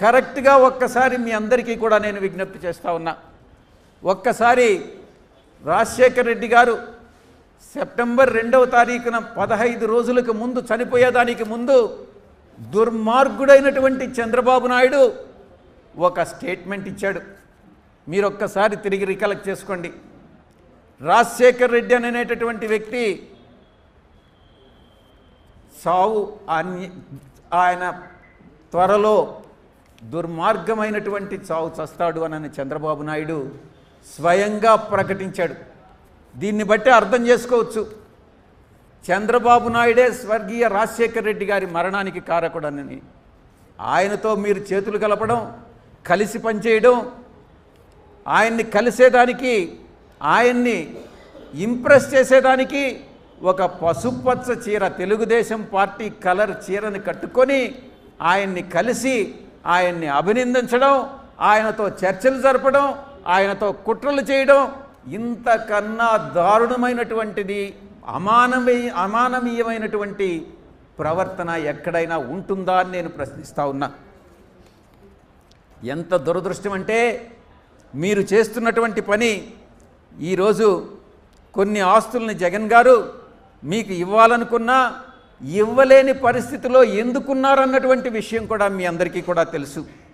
కరెక్ట్గా ఒక్కసారి మీ అందరికీ కూడా నేను విజ్ఞప్తి చేస్తా ఉన్నా. ఒక్కసారి రాజశేఖర రెడ్డి గారు సెప్టెంబర్ రెండవ తారీఖున పదహైదు రోజులకు ముందు చనిపోయేదానికి ముందు దుర్మార్గుడైనటువంటి చంద్రబాబు నాయుడు ఒక స్టేట్మెంట్ ఇచ్చాడు. మీరు ఒక్కసారి తిరిగి రికలెక్ట్ చేసుకోండి. రాజశేఖర్ రెడ్డి అనేటటువంటి వ్యక్తి సావు అన్య- ఆయన త్వరలో దుర్మార్గమైనటువంటి చావు చస్తాడు అని చంద్రబాబు నాయుడు స్వయంగా ప్రకటించాడు. దీన్ని బట్టి అర్థం చేసుకోవచ్చు. చంద్రబాబు నాయుడే స్వర్గీయ రాజశేఖర్ రెడ్డి గారి మరణానికి కారకుడనని. ఆయనతో మీరు చేతులు కలపడం కలిసి పనిచేయడం ఆయన్ని కలిసేదానికి ఆయన్ని ఇంప్రెస్ చేసేదానికి ఒక పసుపచ్చ చీర తెలుగుదేశం పార్టీ కలర్ చీరని కట్టుకొని ఆయన్ని కలిసి ఆయన్ని అభినందించడం ఆయనతో చర్చలు జరపడం ఆయనతో కుట్రలు చేయడం ఇంతకన్నా దారుణమైనటువంటిది అమానవీ అమానవీయమైనటువంటి ప్రవర్తన ఎక్కడైనా ఉంటుందా అని నేను ప్రశ్నిస్తూ ఉన్నా. ఎంత దురదృష్టం అంటే మీరు చేస్తున్నటువంటి పని ఈరోజు కొన్ని ఆస్తుల్ని జగన్ గారు మీకు ఇవ్వాలనుకున్నా ఇవ్వలేని పరిస్థితిలో ఎందుకున్నారన్నటువంటి విషయం కూడా మీ అందరికీ కూడా తెలుసు.